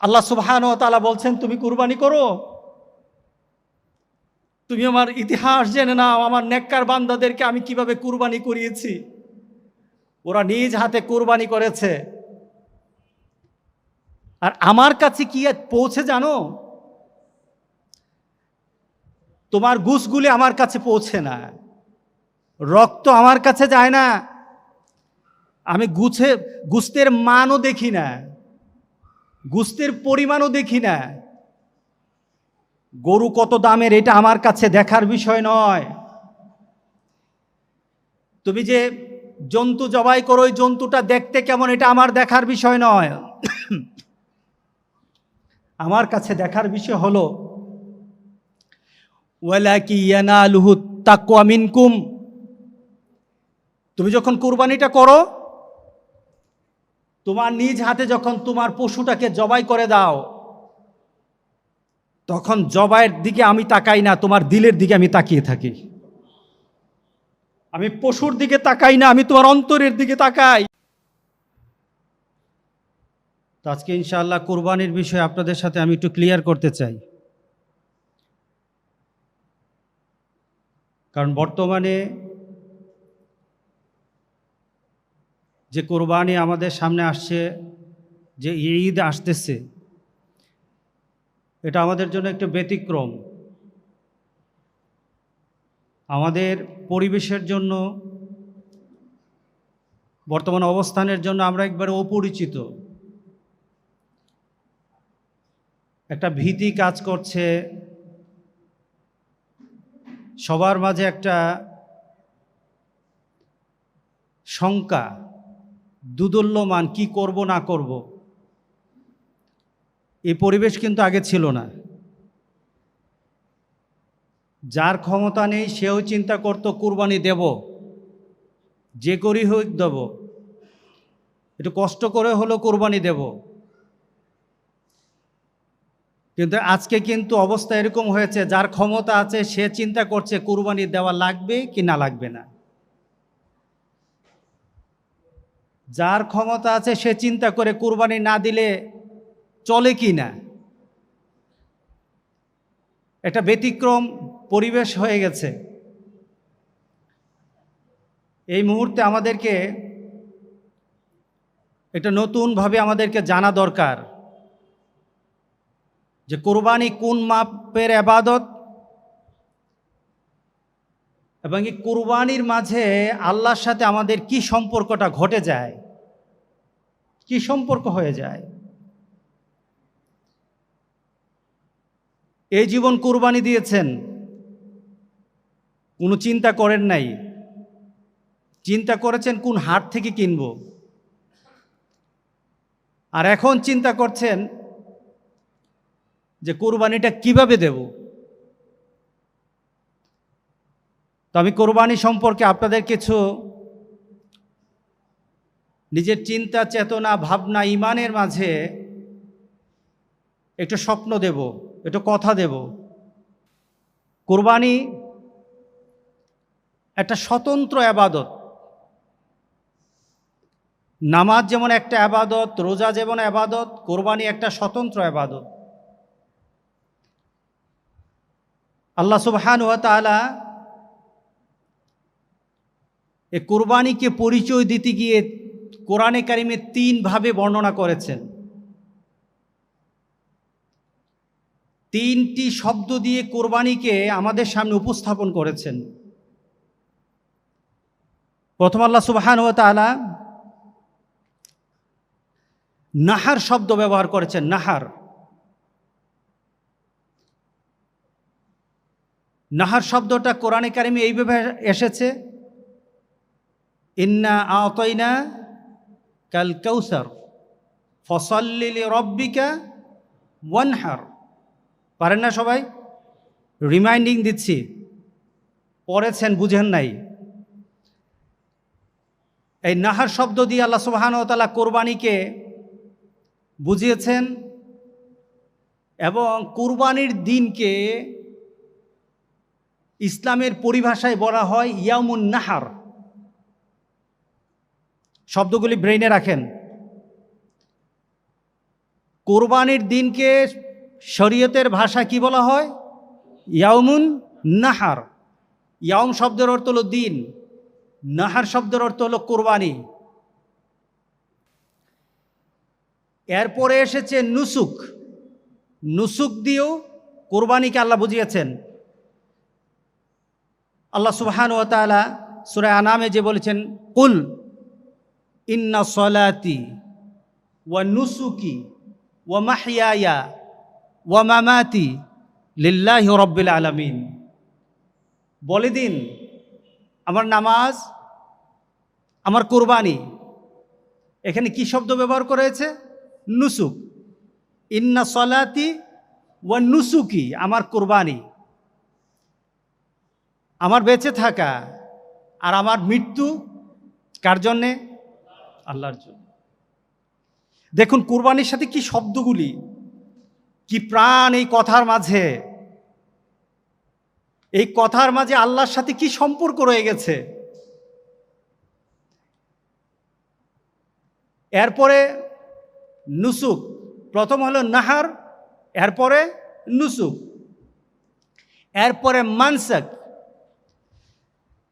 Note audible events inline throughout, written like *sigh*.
আল্লাহ সুবহান তালা বলছেন, তুমি কুরবানি করো। তুমি আমার ইতিহাস জেনে নাও, আমার নেককার বান্দাদেরকে আমি কীভাবে কুরবানি করিয়েছি। ওরা নিজ হাতে কুরবানি করেছে। আর আমার কাছে কি পৌঁছে জানো? তোমার গুসগুলি আমার কাছে পৌঁছে না। রক্ত আমার কাছে যায় না। আমি গুছে, গুস্তের মানও দেখি না। গুস্তের পরিমাণও দেখি না। গরু কত দামের, এটা আমার কাছে দেখার বিষয় নয়। তুমি যে জন্তু জবাই করো, ওই জন্তুটা দেখতে কেমন, এটা আমার দেখার বিষয় নয়। আমার কাছে দেখার বিষয় হলো, ওয়ালাকি ইয়ানালুহু তাকওয়া মিনকুম। তুমি যখন কুরবানিটা করো তোমার নিজ হাতে যখন তোমার পশুটাকে জবাই করে দাও, তখন জবাইয়ের দিকে আমি তাকাই না, তোমার দিলের দিকে আমি তাকিয়ে থাকি। আমি পশুর দিকে তাকাই না, আমি তোমার অন্তরের দিকে তাকাই। তো আজকে ইনশাআল্লাহ কোরবানির বিষয়ে আপনাদের সাথে আমি একটু ক্লিয়ার করতে চাই। কারণ বর্তমানে যে কোরবানি আমাদের সামনে আসছে, যে ঈদ আসতেছে, এটা আমাদের জন্য একটু ব্যতিক্রম। আমাদের পরিবেশের জন্য, বর্তমান অবস্থানের জন্য আমরা একবারে অপরিচিত। একটা ভীতি কাজ করছে। সবার মাঝে একটা শঙ্কা। দুদুল্যমান কি করব না করব এই পরিবেশ কিন্তু আগে ছিল না। যার ক্ষমতা নেই সেও চিন্তা করত, কুরবানি দেব, যে করি হোক দেব। একটু কষ্ট করে হলো কোরবানি দেব। কিন্তু আজকে কিন্তু অবস্থা এরকম হয়েছে, যার ক্ষমতা আছে সে চিন্তা করছে কুরবানি দেওয়া লাগবে কি না লাগবে না। যার ক্ষমতা আছে সে চিন্তা করে কুরবানি না দিলে চলে কি না? একটা ব্যতিক্রম পরিবেশ হয়ে গেছে। এই মুহূর্তে আমাদেরকে এটা নতুনভাবে আমাদেরকে জানা দরকার যে কোরবানি কোন মাপের আবাদত এবং এই কোরবানির মাঝে আল্লাহর সাথে আমাদের কি সম্পর্কটা ঘটে যায়? কি সম্পর্ক হয়ে যায়? এই জীবন কোরবানি দিয়েছেন। কোনো চিন্তা করেন নাই। চিন্তা করেছেন কোন হাট থেকে কিনব। আর এখন চিন্তা করছেন যে কোরবানিটা কীভাবে দেব? তো আমি কোরবানি সম্পর্কে আপনাদের কিছু নিজের চিন্তা, চেতনা, ভাবনা, ইমানের মাঝে একটু স্বপ্ন দেব, একটু কথা দেব। কোরবানি একটা স্বতন্ত্র আবাদত। নামাজ যেমন একটা আবাদত, রোজা যেমন আবাদত, কোরবানি একটা স্বতন্ত্র আবাদত। আল্লাহ সুবহান ওয়া এ কোরবানিকে পরিচয় দিতে গিয়ে কোরআনে কারিমে তিনভাবে বর্ণনা করেছেন। তিনটি শব্দ দিয়ে কোরবানিকে আমাদের সামনে উপস্থাপন করেছেন। প্রথম আল্লাহ সুবহান ও তালা নাহার শব্দ ব্যবহার করেছেন, নাহার। নাহার শব্দটা কোরআনে কারিমে এইভাবে এসেছে ইন্না আতইনা কাল কৌসার ফসল্লিলি রব্বিকা ওয়ানহার। পারেন না সবাই? রিমাইন্ডিং দিচ্ছি, পড়েছেন, বুঝেন নাই। এই নাহার শব্দ দিয়ে আল্লাহ সুবাহানতালা কোরবানিকে বুঝিয়েছেন এবং কোরবানির দিনকে ইসলামের পরিভাষায় বলা হয় ইয়ামুন নাহার। শব্দগুলি ব্রেইনে রাখেন। কোরবানির দিনকে শরীয়তের ভাষা কি বলা হয়? ইয়াউমুন নাহার। ইয়াউম শব্দের অর্থ হলো দিন। নাহার শব্দের অর্থ হলো কোরবানি। এরপরে এসেছে নুসুক। নুসুক দিয়েও কোরবানিকে আল্লাহ বুঝিয়েছেন। আল্লাহ সুবহান ও সুরায় আনামে যে বলেছেন, কুল ইন্না সলাতি ওয়া নুসুকি ওয়া মাহিয়ায়া ওয়া মামাতি লিল্লাহি রব্বিল আলামিন বলে দিন, আমার নামাজ, আমার কোরবানি। এখানে কি শব্দ ব্যবহার করেছে? নুসুক। ইন্না সলাতি ওয়া নুসুকি আমার কোরবানি। আমার বেঁচে থাকা আর আমার মৃত্যু কার জন্যে? আল্লাহর জন্য। দেখুন, কুরবানির সাথে কি শব্দগুলি? কি প্রাণ এই কথার মাঝে? এই কথার মাঝে আল্লাহর সাথে কি সম্পর্ক রয়ে গেছে? এরপরে নুসুক, প্রথম হলো নাহার, এরপরে নুসুক, এরপরে মানসাক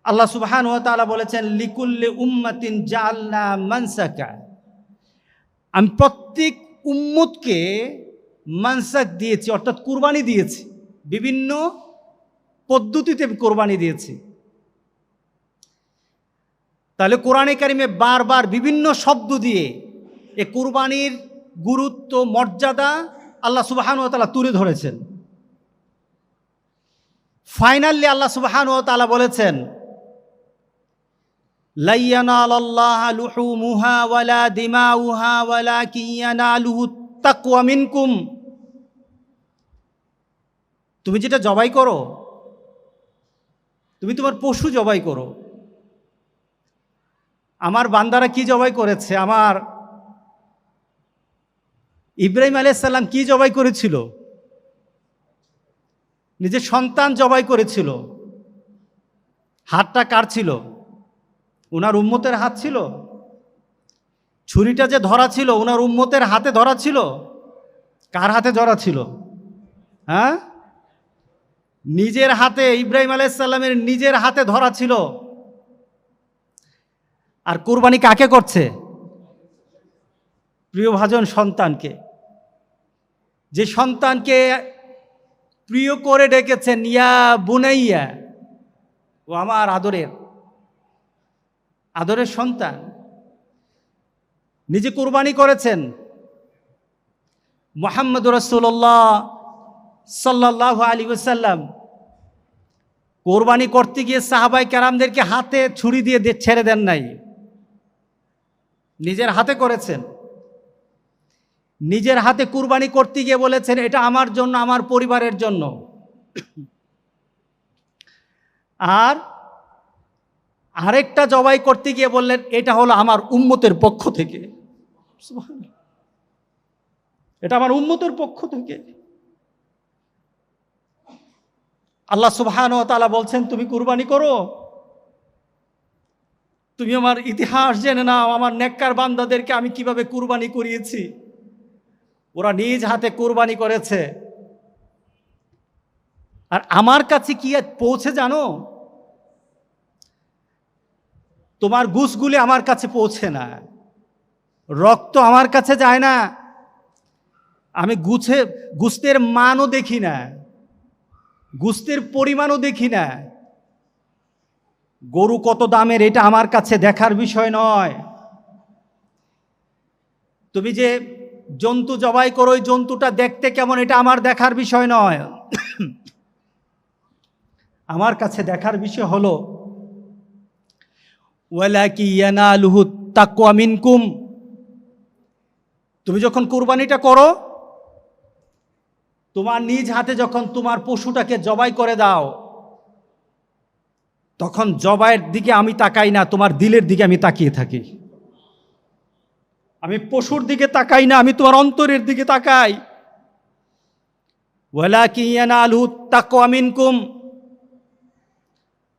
আল্লাহ সুবহান ও তাআলা বলেছেন, লিকুল্লি উম্মাতিন জাআলনা মানসাকা। আমি প্রত্যেক উম্মতকে মানসাক দিয়েছি, অর্থাৎ কুরবানি দিয়েছি। বিভিন্ন পদ্ধতিতে কোরবানি দিয়েছি। তাহলে কোরআনে কারিমে বারবার বিভিন্ন শব্দ দিয়ে এ কুরবানির গুরুত্ব, মর্যাদা আল্লাহ সুবাহান ও তালা তুলে ধরেছেন। ফাইনালি আল্লাহ সুবাহান ও তালা বলেছেন তুমি যেটা জবাই করো, তুমি তোমার পশু জবাই করো। আমার বান্দারা কি জবাই করেছে? আমার ইব্রাহিম আলাইসাল্লাম কি জবাই করেছিল? নিজের সন্তান জবাই করেছিল। হাতটা কার ছিল? ওনার উম্মতের হাত ছিল? ছুরিটা যে ধরা ছিল ওনার উম্মতের হাতে ধরা ছিল? কার হাতে ধরা ছিল? হ্যাঁ? নিজের হাতে ইব্রাহিম আলাইসাল্লামের নিজের হাতে ধরা ছিল। আর কোরবানি কাকে করছে? প্রিয়ভাজন সন্তানকে। যে সন্তানকে প্রিয় করে ডেকেছেন, ইয়া বুনাইয়া, ও আমার আদরের। আদরের সন্তান, নিজে কোরবানি করেছেন। মোহাম্মদ রসুল্লাহ সাল্লাহ আলী ওসাল্লাম কোরবানি করতে গিয়ে সাহাবাই কারামদেরকে হাতে ছুরি দিয়ে ছেড়ে দেন নাই। নিজের হাতে করেছেন। নিজের হাতে কুরবানি করতে গিয়ে বলেছেন, এটা আমার জন্য, আমার পরিবারের জন্য। আর আরেকটা জবাই করতে গিয়ে বললেন, এটা হলো আমার উম্মতের পক্ষ থেকে। এটা আমার উম্মতের পক্ষ থেকে। আল্লাহ সুবহান তালা বলছেন, তুমি কুরবানি করো। তুমি আমার ইতিহাস জেনে নাও, আমার নেককার বান্দাদেরকে আমি কীভাবে কুরবানি করিয়েছি। ওরা নিজ হাতে কুরবানি করেছে। আর আমার কাছে কি পৌঁছে জানো? তোমার গুসগুলি আমার কাছে পৌঁছে না। রক্ত আমার কাছে যায় না। আমি গুছে, গুস্তের মানও দেখি না। গুস্তের পরিমাণও দেখি না। গরু কত দামের এটা আমার কাছে দেখার বিষয় নয়। তুমি যে জন্তু জবাই করো, ওই জন্তুটা দেখতে কেমন এটা আমার দেখার বিষয় নয়। *coughs* আমার কাছে দেখার বিষয় হলো মিনকুম। তুমি যখন কুরবানিটা করো, তোমার নিজ হাতে যখন তোমার পশুটাকে জবাই করে দাও, তখন জবাইয়ের দিকে আমি তাকাই না, তোমার দিলের দিকে আমি তাকিয়ে থাকি। আমি পশুর দিকে তাকাই না, আমি তোমার অন্তরের দিকে তাকাই। ওয়ালা কিয়ানা আলু তাকওয়া মিনকুম।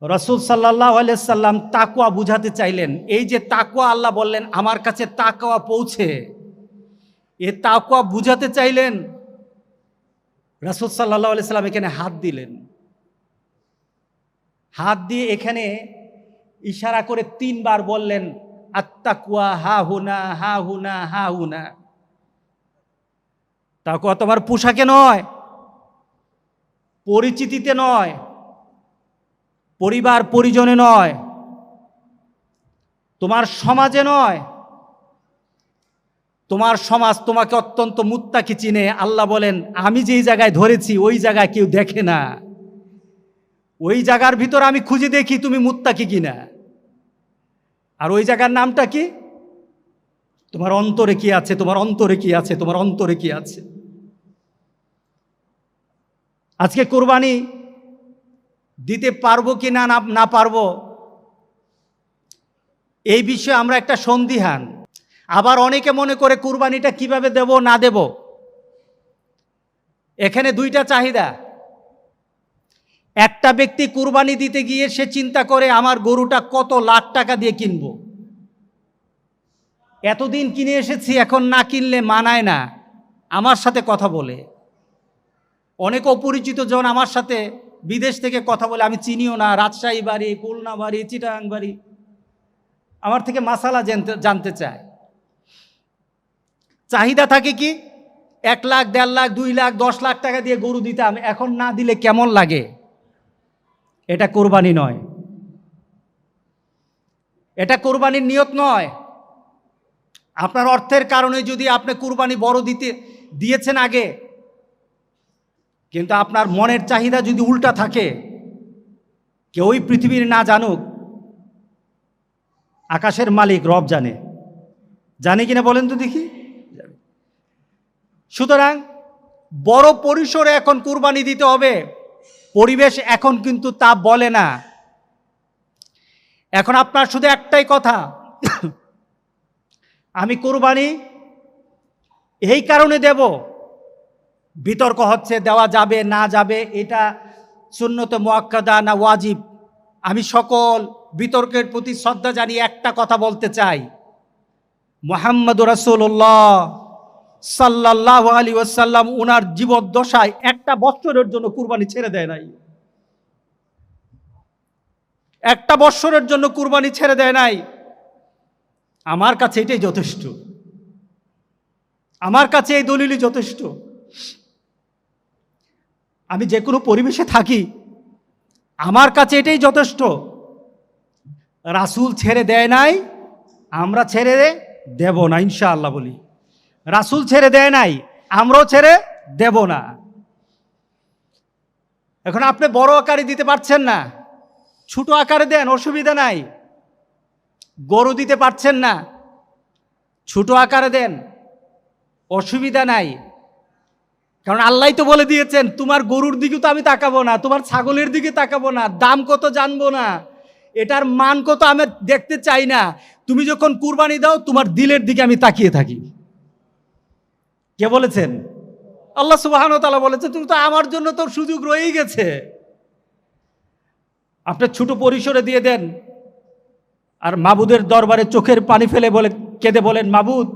রসুল সাল্লাহ সাল্লাম তাকুয়া বুঝাতে চাইলেন, এই যে তাকুয়া আল্লাহ বললেন, আমার কাছে তাকুয়া পৌঁছে। এ তাকুয়া বুঝাতে চাইলেন, রাসুল সাল্লাহ সাল্লাম এখানে হাত দিলেন। হাত দিয়ে এখানে ইশারা করে তিনবার বললেন আত্মাকুয়া হা হুনা হা হুনা হা হুনা তাকুয়া তোমার পোশাকে নয়, পরিচিতিতে নয়। পরিবার পরিজনে নয়, তোমার সমাজে নয়, তোমার সমাজ তোমাকে অত্যন্ত মুত্তাকি চিনে। আল্লাহ বলেন, আমি যেই জায়গায় ধরেছি, ওই জায়গায় কেউ দেখে না। ওই জায়গার ভিতর আমি খুঁজে দেখি তুমি মুত্তাকি কিনা। আর ওই জায়গার নামটা কি? তোমার অন্তরে কি আছে? তোমার অন্তরে কি আছে? তোমার অন্তরে কি আছে? আজকে কোরবানি দিতে পারব কি না, না- পারব? এই বিষয়ে আমরা একটা সন্দিহান। আবার অনেকে মনে করে কুরবানিটা কীভাবে দেব, না দেব? এখানে দুইটা চাহিদা। একটা ব্যক্তি কুরবানি দিতে গিয়ে সে চিন্তা করে, আমার গরুটা কত লাখ টাকা দিয়ে কিনব? এতদিন কিনে এসেছি, এখন না কিনলে মানায় না। আমার সাথে কথা বলে। অনেক অপরিচিত জন আমার সাথে বিদেশ থেকে কথা বলে, আমি চিনিও না, রাজশাহী বাড়ি, খুলনা বাড়ি চিটাং বাড়ি। আমার থেকে মাসালা জানতে চায়। চাহিদা থাকে কি? এক লাখ, দেড় লাখ, দুই লাখ, দশ লাখ টাকা দিয়ে গরু দিতাম, এখন না দিলে কেমন লাগে? এটা কোরবানি নয়। এটা কোরবানির নিয়ত নয়। আপনার অর্থের কারণে যদি আপনি কুরবানি বড় দিতে, দিয়েছেন আগে কিন্তু আপনার মনের চাহিদা যদি উল্টা থাকে, কেউই পৃথিবীর না জানুক, আকাশের মালিক রব জানে। জানে কিনা বলেন তো দেখি। সুতরাং বড় পরিসরে এখন কুরবানি দিতে হবে, পরিবেশ এখন কিন্তু তা বলে না। এখন আপনার শুধু একটাই কথা, আমি কোরবানি এই কারণে দেব বিতর্ক হচ্ছে, দেওয়া যাবে, না যাবে, এটা সুন্নত, মোয়াক্কাদা না ওয়াজিব? আমি সকল বিতর্কের প্রতি শ্রদ্ধা জানিয়ে একটা কথা বলতে চাই। মোহাম্মদ রাসুল্লাহ সাল্লাহ আলী ওসাল্লাম উনার জীবদ্দশায় একটা বৎসরের জন্য কুরবানি ছেড়ে দেয় নাই। একটা বৎসরের জন্য কুরবানি ছেড়ে দেয় নাই। আমার কাছে এটাই যথেষ্ট। আমার কাছে এই দলিলই যথেষ্ট। আমি যে কোনো পরিবেশে থাকি, আমার কাছে এটাই যথেষ্ট। রাসুল ছেড়ে দেয় নাই, আমরা ছেড়ে দেব না, ইনশাআল্লাহ বলি। রাসুল ছেড়ে দেয় নাই, আমরাও ছেড়ে দেব না। এখন আপনি বড় আকারে দিতে পারছেন না, ছোট আকারে দেন, অসুবিধা নাই। গরু দিতে পারছেন না, ছোট আকারে দেন, অসুবিধা নাই। কারণ আল্লাহ তো বলে দিয়েছেন, তোমার গরুর দিকে তো আমি তাকাবো না, তোমার ছাগলের দিকে তাকাবো না, দাম কত জানব না। এটার মান কত আমি দেখতে চাই না। তুমি যখন কুরবানি দাও, তোমার দিলের দিকে আমি তাকিয়ে থাকি। কে বলেছেন? আল্লাহ সুবাহান তালা বলেছেন, তুমি তো আমার জন্য তো সুযোগ রয়েই গেছে। আপনি ছোট পরিসরে দিয়ে দেন। আর মাবুদের দরবারে চোখের পানি ফেলে বলে, কেঁদে বলেন, মাবুদ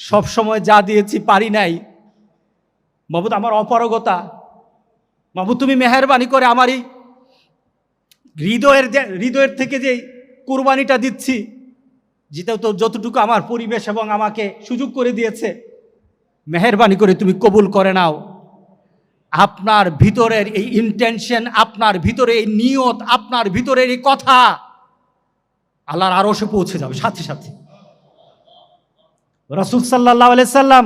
সব সময় যা দিয়েছি পারি নাই মাবুদ আমার অপারগতা। মাবুদ তুমি মেহরবানি করে আমারই হৃদয়ের হৃদয়ের থেকে যে কুরবানিটা দিচ্ছি যেটা তো যতটুকু আমার পরিবেশ এবং আমাকে সুযোগ করে দিয়েছে, মেহরবানি করে তুমি কবুল করে নাও। আপনার ভিতরের এই ইন্টেনশন আপনার ভিতরে এই নিয়ত, আপনার ভিতরের এই কথা আল্লাহর আরও সে পৌঁছে যাবে, সাথে সাথে। রসুল সাল্লাহ সাল্লাম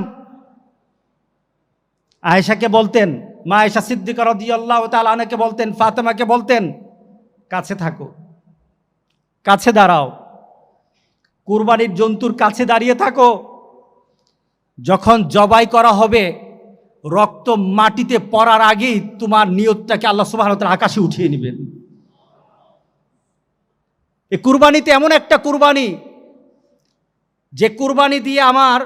আয়েশাকে বলতেন, মা আয়েশা সিদ্দিকা রদি আল্লাহ তালাকে বলতেন, ফাতেমাকে বলতেন, কাছে থাকো, কাছে দাঁড়াও। কুরবানির জন্তুর কাছে দাঁড়িয়ে থাকো। যখন জবাই করা হবে, রক্ত মাটিতে পড়ার আগেই তোমার নিয়তটাকে আল্লাহ সুবাহ আকাশে উঠিয়ে নেবেন। এই কুরবানিতে এমন একটা কুরবানি, যে কুরবানি দিয়ে আমার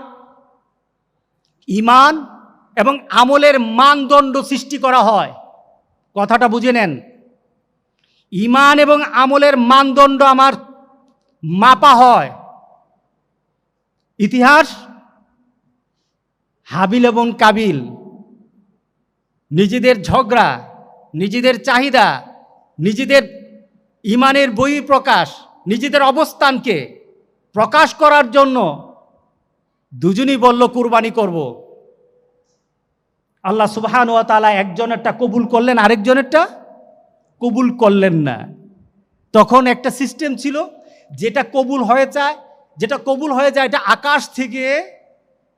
ইমান এবং আমলের মানদণ্ড সৃষ্টি করা হয়। কথাটা বুঝে নেন। ইমান এবং আমলের মানদণ্ড আমার মাপা হয়। ইতিহাস, হাবিল এবং কাবিল, নিজেদের ঝগড়া, নিজেদের চাহিদা, নিজেদের ইমানের বই প্রকাশ, নিজেদের অবস্থানকে প্রকাশ করার জন্য দুজনই বলল, কুরবানি করব। আল্লাহ সুবহান ওয়া তাআলা একজনেরটা কবুল করলেন, আরেকজনেরটা কবুল করলেন না। তখন একটা সিস্টেম ছিল, যেটা কবুল হয়ে যায়, যেটা কবুল হয়ে যায়, এটা আকাশ থেকে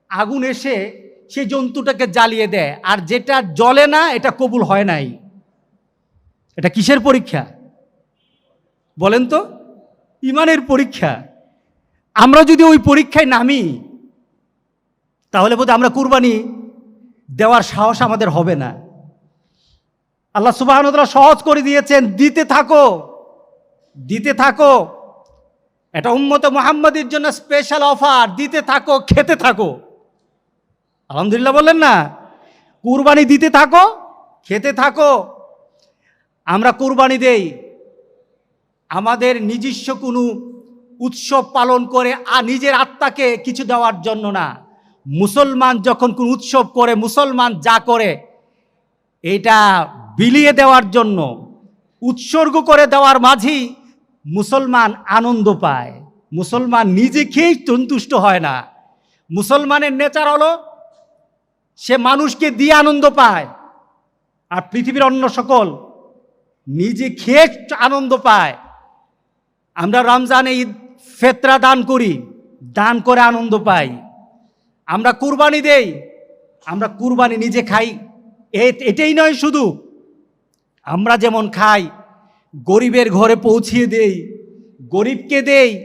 আগুন এসে সেই জন্তুটাকে জ্বালিয়ে দেয়, আর যেটা জলে না, এটা কবুল হয় নাই। এটা কিসের পরীক্ষা? বলেন তো, ইমানের পরীক্ষা। আমরা যদি ওই পরীক্ষায় নামি, তাহলে বোধহয় আমরা কুরবানি দেওয়ার সাহস আমাদের হবে না। আল্লাহ সুবাহ সহজ করে দিয়েছেন, দিতে থাকো দিতে থাকো। এটা উম্মত মোহাম্মদের জন্য স্পেশাল অফার দিতে থাকো, খেতে থাকো। আলহামদুলিল্লাহ বললেন না, কুরবানি দিতে থাকো, খেতে থাকো। আমরা কুরবানি দেই। আমাদের নিজস্ব কোনো উৎসব পালন করে আর নিজের আত্মাকে কিছু দেওয়ার জন্য না। মুসলমান যখন কোন উৎসব করে, মুসলমান যা করে, এটা বিলিয়ে দেওয়ার জন্য, উৎসর্গ করে দেওয়ার মাঝেই মুসলমান আনন্দ পায়। মুসলমান নিজে খেয়েই সন্তুষ্ট হয় না। মুসলমানের নেচার হলো, সে মানুষকে দিয়ে আনন্দ পায়, আর পৃথিবীর অন্য সকল নিজে খেয়ে আনন্দ পায়। আমরা রমজানে ঈদ ফেতরা দান করি, দান করে আনন্দ পাই। আমরা কুরবানি দেই, আমরা কুরবানি নিজে খাই। এটাই নয় শুধু, আমরা যেমন খাই, গরিবের ঘরে পৌঁছিয়ে দেই, গরিবকে দেই,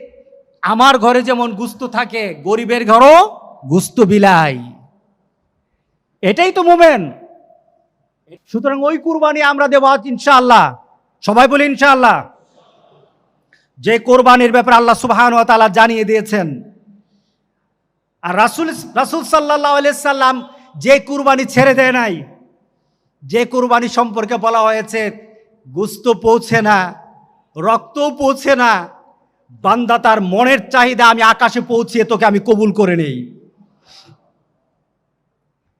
আমার ঘরে যেমন গুস্ত থাকে, গরিবের ঘরও গুস্ত বিলাই। এটাই তো মোমেন। সুতরাং ওই কুরবানি আমরা দেবো ইনশাআল্লাহ। সবাই বলি ইনশাআল্লাহ। যে কোরবানির ব্যাপারে আল্লাহ সুবহান তাআলা জানিয়ে দিয়েছেন আর রাসুল রাসুল সাল্লাহ সাল্লাম যে কুরবানি ছেড়ে দেয় নাই, যে কুরবানি সম্পর্কে বলা হয়েছে, গুস্ত পৌঁছে না, রক্তও পৌঁছে না, বান্দা তার মনের চাহিদা আমি আকাশে পৌঁছিয়ে তোকে আমি কবুল করে নেই।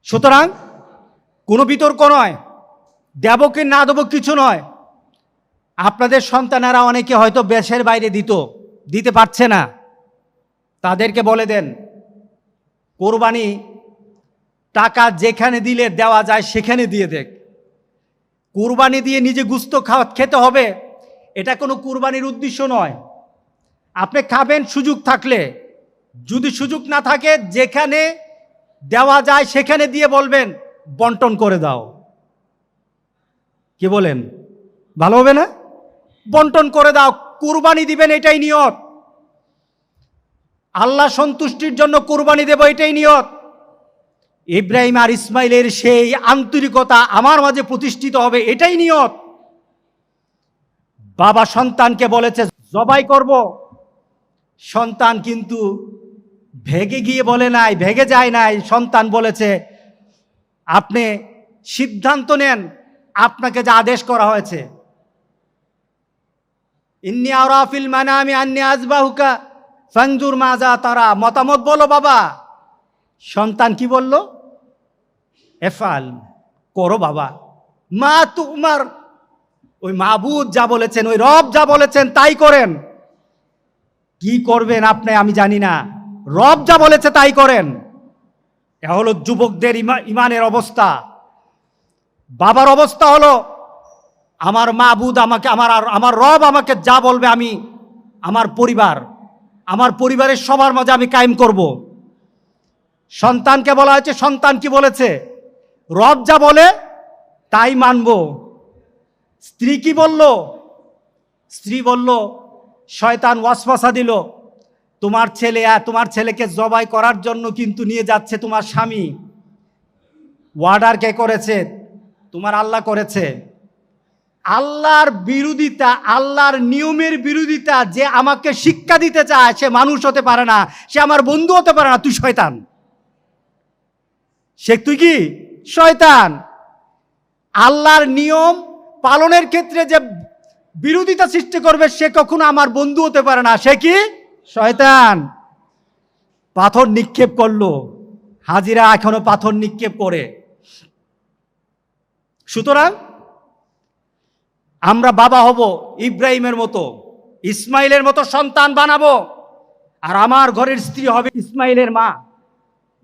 সুতরাং কোনো বিতর্ক নয় দেব কি না দেবো কিছু নয়। আপনাদের সন্তানেরা অনেকে হয়তো বেশের বাইরে দিত, দিতে পারছে না। তাদেরকে বলে দেন কোরবানি টাকা যেখানে দিলে দেওয়া যায় সেখানে দিয়ে দেখ। কোরবানি দিয়ে নিজে গুস্ত খাওয়া খেতে হবে, এটা কোনো কোরবানির উদ্দেশ্য নয়। আপনি খাবেন, সুযোগ থাকলে। যদি সুযোগ না থাকে, যেখানে দেওয়া যায় সেখানে দিয়ে বলবেন, বন্টন করে দাও। কি বলেন? ভালো হবে না? বন্টন করে দাও, কুরবানি দিবেন, এটাই নিয়ত। আল্লাহ সন্তুষ্টির জন্য কোরবানি দেব, এটাই নিয়ত। ইব্রাহিম আর ইসমাইলের সেই আন্তরিকতা আমার মাঝে প্রতিষ্ঠিত হবে, এটাই নিয়ত। বাবা সন্তানকে বলেছে, জবাই করব। সন্তান কিন্তু ভেগে গিয়ে বলে নাই, ভেগে যায় নাই। সন্তান বলেছে, আপনি সিদ্ধান্ত নেন, আপনাকে যা আদেশ করা হয়েছে। ইন্নি আরাফিল মানে আমি আন্নি আজবাহুকা ফাংজুর মাজা তারা মতামত বলো বাবা। সন্তান কি বলল? এফাল করো বাবা। মা তোমার ওই মাহবুদ যা বলেছেন, ওই রব যা বলেছেন, তাই করেন। কি করবেন আপনি আমি জানি না। রব যা বলেছে তাই করেন। এ হলো যুবকদের ইমা- ইমানের অবস্থা। বাবার অবস্থা হলো, আমার মাহবুদ আমাকে, আমার আমার রব আমাকে যা বলবে আমি, আমার পরিবার। আমার পরিবারের সবার মাঝে আমি কায়েম করব। সন্তানকে বলা হয়েছে, সন্তান কি বলেছে? রব যা বলে, তাই মানব। স্ত্রী কি বলল? স্ত্রী বলল, শয়তান ওয়াসওয়াসা দিল। তোমার ছেলে তোমার ছেলেকে জবাই করার জন্য কিন্তু নিয়ে যাচ্ছে তোমার স্বামী। ওয়ার্ডার কে করেছে? তোমার আল্লাহ করেছে। আল্লাহর বিরোধিতা, আল্লাহর নিয়মের বিরোধিতা যে আমাকে শিক্ষা দিতে চায়, সে মানুষ হতে পারে না, সে আমার বন্ধু হতে পারে না, তুই শয়তান। সে তুই কি? শয়তান। আল্লাহর নিয়ম পালনের ক্ষেত্রে যে বিরোধিতা সৃষ্টি করবে, সে কখনো আমার বন্ধু হতে পারে না। সে কি? শয়তান। পাথর নিক্ষেপ করল। হাজিরা এখনও পাথর নিক্ষেপ করে। সুতরাং আমরা বাবা হব ইব্রাহিমের মতো, ইসমাইলের মতো সন্তান বানাবো। আর আমার ঘরের স্ত্রী হবে ইসমাইলের মা।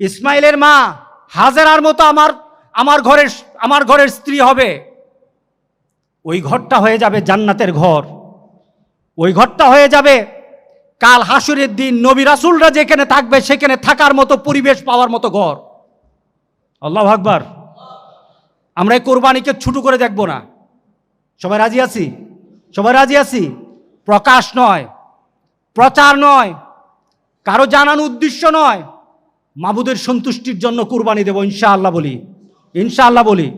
ইসমাইলের মা হাজারার মতো আমার আমার ঘরের আমার ঘরের স্ত্রী হবে। ওই ঘরটা হয়ে যাবে জান্নাতের ঘর। ওই ঘরটা হয়ে যাবে কাল হাসুরের দিন, নবী রাসুলরা যেখানে থাকবে সেখানে থাকার মতো, পরিবেশ পাওয়ার মতো ঘর। আল্লাহ আকবার। আমরা এই কোরবানিকে ছুটু করে দেখব না। সবাই রাজি আছি? সবাই রাজি আছি? প্রকাশ নয়, প্রচার নয়, কারও জানানো উদ্দেশ্য নয়। মাবুদের সন্তুষ্টির জন্য কুরবানি দেব, ইনশাআল্লাহ বলি ইনশাআল্লাহ বলি।